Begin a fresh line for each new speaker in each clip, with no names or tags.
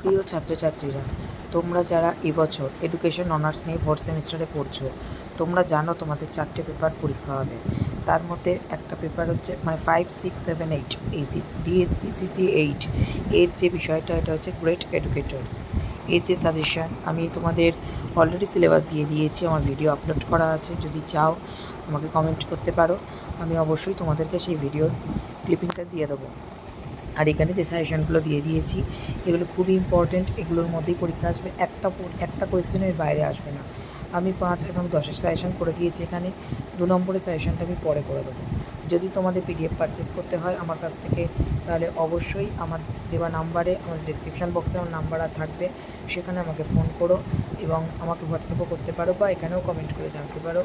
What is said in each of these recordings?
প্রিয় ছাত্রছাত্রীরা, তোমরা যারা এবছর এডুকেশন অনার্স নিয়ে ফোর্থ সেমিস্টারে পড়ছো, তোমরা জানো তোমাদের চারটে পেপার পরীক্ষা হবে। তার মধ্যে একটা পেপার হচ্ছে মানে ফাইভ সিক্স সেভেন এইট এইসি ডিএসপিসিসি এইট এর যে বিষয়টা, এটা হচ্ছে গ্রেট এডুকেটরস এর যে সাজেশন আমি তোমাদের অলরেডি সিলেবাস দিয়ে দিয়েছি, আমার ভিডিও আপলোড করা আছে, যদি চাও আমাকে কমেন্ট করতে পারো। আমি অবশ্যই তোমাদেরকে সেই ভিডিওর ক্লিপিংটা দিয়ে দেবো। আর এখানে যে সাজেশনগুলো দিয়ে দিয়েছি, এগুলো খুবই ইম্পর্ট্যান্ট এগুলোর মধ্যেই পরীক্ষা আসবে। একটা একটা কোয়েশ্চেনের বাইরে আসবে না। আমি পাঁচ এবং দশের সাজেশন করে দিয়েছি এখানে। দু নম্বরের সাজেশনটা আমি পরে করে দেবো। যদি তোমাদের পিডিএফ পারচেস করতে হয় আমার কাছ থেকে, তাহলে অবশ্যই আমার দেওয়া নাম্বারে আমার ডিসক্রিপশান বক্সে আমার নাম্বার থাকবে। সেখানে আমাকে ফোন করো এবং আমাকে হোয়াটসঅ্যাপও করতে পারো বা এখানেও কমেন্ট করে জানতে পারো।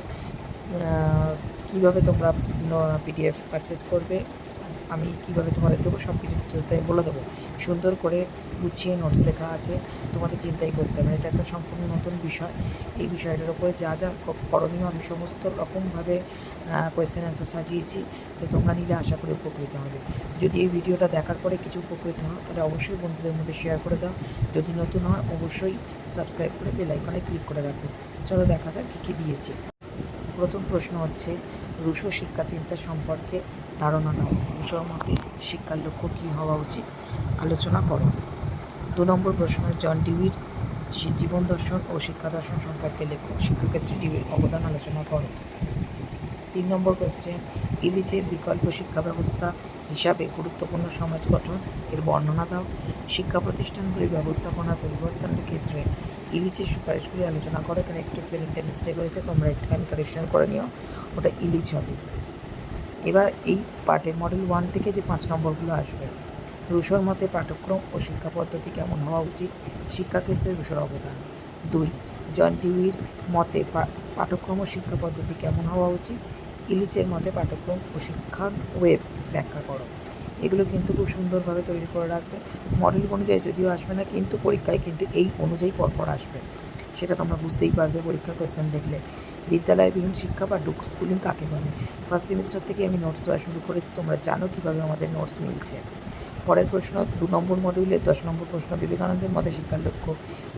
কীভাবে তোমরা পিডিএফ পারচেস করবে? আমি কীভাবে তোমাদের দেবো? সব কিছু ডিটেলস আমি বলে দেবো। সুন্দর করে গুছিয়ে নোটস লেখা আছে। তোমাদের চিন্তাই করতে হবে এটা একটা সম্পূর্ণ নতুন বিষয়। এই বিষয়টার উপরে যা যা করণীয় আমি সমস্ত রকমভাবে কোয়েশ্চেন অ্যান্সার সাজিয়েছি। তো তোমরা নিলে আশা করি উপকৃত হবে। যদি এই ভিডিওটা দেখার পরে কিছু উপকৃত হয় তাহলে অবশ্যই বন্ধুদের মধ্যে শেয়ার করে দাও। যদি নতুন হয়, অবশ্যই সাবস্ক্রাইব করে বেল আইকনে ক্লিক করে রাখো। চলো দেখা যাক কী কী দিয়েছি। প্রথম প্রশ্ন হচ্ছে, রুশো শিক্ষা চিন্তা সম্পর্কে ধারণা দাও রুশোর মতে শিক্ষার লক্ষ্য কী হওয়া উচিত? আলোচনা করো। দু নম্বর প্রশ্ন, জন ডিভির শি- জীবন দর্শন ও শিক্ষা দর্শন সম্পর্কে লেখো। শিক্ষাক্ষেত্রে ডিভির অবদান আলোচনা করো। তিন নম্বর কোয়েশ্চেন ইলিচের বিকল্প শিক্ষা ব্যবস্থা হিসাবে গুরুত্বপূর্ণ সমাজ গঠন এর বর্ণনা দাও। শিক্ষা প্রতিষ্ঠানগুলির ব্যবস্থাপনা পরিবর্তনের ক্ষেত্রে ইলিচের সুপারিশগুলি আলোচনা করো। এখানে একটু স্পেলিংটা মিস্টেক হয়েছে, তোমরা একটুখানি কারেকশন করে নিও। ওটা ইলিচ হবে। এবার এই পার্টের মডেল ওয়ান থেকে যে পাঁচ নম্বরগুলো আসবে, রুশোর মতে পাঠ্যক্রম ও শিক্ষা পদ্ধতি কেমন হওয়া উচিত? শিক্ষাক্ষেত্রে রুশোর অবদান। দুই, জন টিভির মতে পাঠ্যক্রম ও শিক্ষা পদ্ধতি কেমন হওয়া উচিত? ইলিচের মতে পাঠ্যক্রম ও শিক্ষার ওয়েব ব্যাখ্যা করো। এগুলো কিন্তু খুব সুন্দরভাবে তৈরি করে রাখবে। মডেল অনুযায়ী যদিও আসবে না, কিন্তু পরীক্ষায় কিন্তু এই অনুযায়ী পরপর আসবে। সেটা তোমরা বুঝতেই পারবে পরীক্ষার কোয়েশ্চেন দেখলে। বিদ্যালয়বিহীন শিক্ষা বা ডুক স্কুলিং কাকে বলে? ফার্স্ট সেমিস্টার থেকে আমি নোটস দেওয়া শুরু করেছি, তোমরা জানো কীভাবে আমাদের নোটস মিলছে। পরের প্রশ্ন, দু নম্বর মডিউলের দশ নম্বর প্রশ্ন, বিবেকানন্দের মতে শিক্ষার লক্ষ্য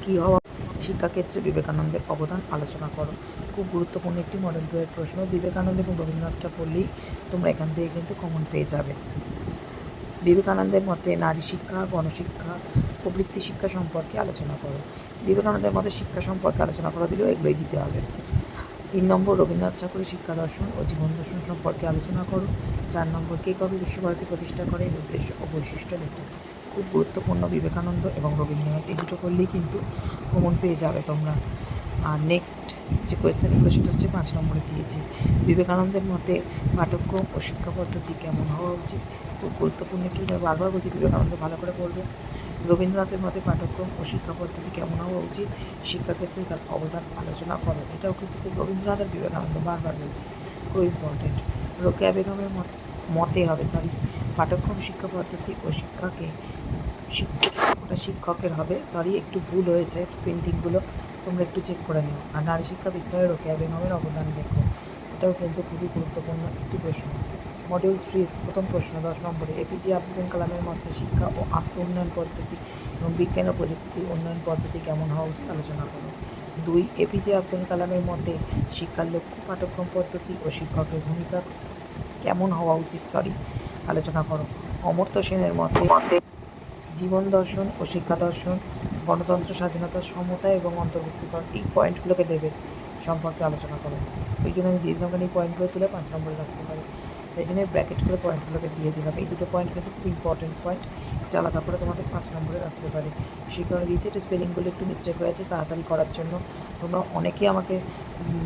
কী হওয়া? শিক্ষাক্ষেত্রে বিবেকানন্দের অবদান আলোচনা করো। খুব গুরুত্বপূর্ণ একটি মডেল বইয়ের প্রশ্ন, বিবেকানন্দ এবং রবীন্দ্রনাথটা পড়লেই তোমরা এখান থেকে কিন্তু কমন পেয়ে যাবে। বিবেকানন্দের মতে নারী শিক্ষা, গণশিক্ষা ও বৃত্তি শিক্ষা সম্পর্কে আলোচনা করো। বিবেকানন্দের মতে শিক্ষা সম্পর্কে আলোচনা করা দিলেও এগুলোই দিতে হবে। তিন নম্বর রবীন্দ্রনাথ ঠাকুরের শিক্ষা দর্শন ও জীবন দর্শন সম্পর্কে আলোচনা করো। চার নম্বর, কে কবে বিশ্বভারতী প্রতিষ্ঠা করে? উদ্দেশ্য ও বৈশিষ্ট্য লেখো খুব গুরুত্বপূর্ণ, বিবেকানন্দ এবং রবীন্দ্রনাথ এই দুটো করলেই কিন্তু ভ্রমণ পেয়ে যাবে তোমরা। আর নেক্সট যে কোয়েশ্চেনগুলো সেটা হচ্ছে পাঁচ নম্বরে দিয়েছি। বিবেকানন্দের মতে পাঠ্যক্রম ও শিক্ষা পদ্ধতি কেমন হওয়া উচিত? খুব গুরুত্বপূর্ণ। একটু বারবার বলছি, বিবেকানন্দ ভালো করে পড়বে। রবীন্দ্রনাথের মতে পাঠ্যক্রম ও শিক্ষা পদ্ধতি কেমন হওয়া উচিত? শিক্ষাক্ষেত্রে তার অবদান আলোচনা করো এটাও কিন্তু রবীন্দ্রনাথ আর বিবেকানন্দ বারবার বলছি। খুব ইম্পর্টেন্ট রোকেয়া বেগমের মত- হবে সরি পাঠ্যক্রম, শিক্ষা পদ্ধতি ও শিক্ষাকে শিক- ওটা শিক্ষকের হবে। সরি একটু ভুল হয়েছে স্পেন্টিংগুলো তোমরা একটু চেক করে নিও। আর নারী শিক্ষা বিস্তারে রোকেয়া বেগমের অবদান দেখো। এটাও কিন্তু খুবই গুরুত্বপূর্ণ একটি প্রশ্ন। মডিউল থ্রির প্রথম প্রশ্ন, দশ নম্বরে, এপিজে আব্দুল কালামের মধ্যে শিক্ষা ও আত্ম উন্নয়ন পদ্ধতি এবং বিজ্ঞান ও প্রযুক্তির উন্নয়ন পদ্ধতি কেমন হওয়া উচিত আলোচনা করো দুই, এপিজে আব্দুল কালামের মধ্যে শিক্ষার লক্ষ্য, পাঠ্যক্রম পদ্ধতি ও শিক্ষকের ভূমিকা কেমন হওয়া উচিত? সরি, আলোচনা করো। অমর্ত্য সেনের মতে জীবন দর্শন ও শিক্ষা দর্শন, গণতন্ত্র, স্বাধীনতা, সমতা এবং অন্তর্ভুক্তিকরণ এই পয়েন্টগুলোকে দেবে সম্পর্কে আলোচনা করো। ওই জন্য আমি এই পয়েন্টগুলো তুলে পাঁচ নম্বরে আসতে পারে তাই জন্য ব্র্যাকেট করে পয়েন্টগুলোকে দিয়ে দিলাম। এই দুটো পয়েন্ট কিন্তু খুব ইম্পর্টেন্ট পয়েন্ট এটা আলাদা করে তোমাদের পাঁচ নম্বরে আসতে পারে। সেই কারণে দিয়েছি এটা স্পেলিংগুলো একটু মিস্টেক হয়েছে তাড়াতাড়ি করার জন্য। তোমরা অনেকেই আমাকে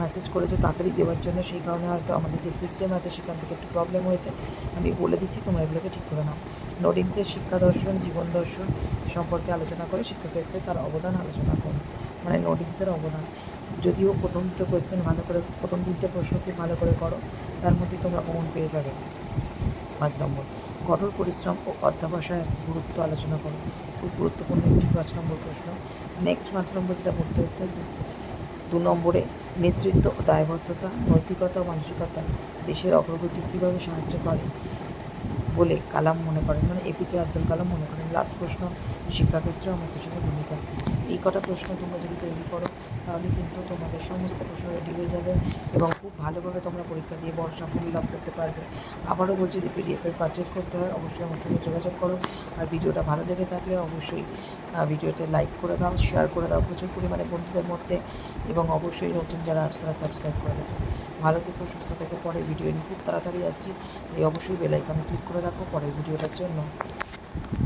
মেসেজ করেছ তাড়াতাড়ি দেওয়ার জন্য, সেই কারণে হয়তো আমাদের যে সিস্টেম আছে সেখান থেকে একটু প্রবলেম হয়েছে। আমি বলে দিচ্ছি, তোমরা এগুলোকে ঠিক করে নাও। নোডিংসের শিক্ষা দর্শন, জীবন দর্শন সম্পর্কে আলোচনা করে। শিক্ষাক্ষেত্রে তার অবদান আলোচনা করো। মানে নোডিংসের অবদান। যদিও প্রথম দুটো কোয়েশ্চেন ভালো করে, প্রথম তিনটে প্রশ্ন খুব ভালো করে করো। তার মধ্যে তোমরা কমন পেয়ে যাবে। পাঁচ নম্বর, কঠোর পরিশ্রম ও অধ্যাবসায়ের গুরুত্ব আলোচনা করো। খুব গুরুত্বপূর্ণ একটি পাঁচ নম্বর প্রশ্ন। নেক্সট পাঁচ নম্বর যেটা পড়তে হচ্ছে, দু- নম্বরে, নেতৃত্ব ও দায়বদ্ধতা, নৈতিকতা ও মানসিকতা দেশের অগ্রগতি কীভাবে সাহায্য করে বলে কালাম মনে করেন? মানে এপিজে আব্দুল কালাম মনে করেন। লাস্ট প্রশ্ন, শিক্ষাক্ষেত্রে অমৃতসরের ভূমিকা এই কটা প্রশ্ন তোমরা যদি তৈরি করো, তাহলে কিন্তু তোমাদের সমস্ত প্রশ্ন রেডি হয়ে যাবে এবং খুব ভালোভাবে তোমরা পরীক্ষা দিয়ে বড় সাফল্য লাভ করতে পারবে। আবারও বলছি, যদি পিডিএফের পারচেস করতে হয়, অবশ্যই আমার সঙ্গে যোগাযোগ করো। আর ভিডিওটা ভালো লেগে থাকলে অবশ্যই ভিডিওতে লাইক করে দাও শেয়ার করে দাও প্রচুর পরিমাণে বন্ধুদের মধ্যে এবং অবশ্যই নতুন যারা আছে, তারা সাবস্ক্রাইব করে দেবে ভালো থেকো, সুস্থ থেকে, পরের ভিডিও নিয়ে খুব তাড়াতাড়ি আসছি। এই অবশ্যই বেলাইকনে ক্লিক করে রাখো, পরের ভিডিওটার জন্য।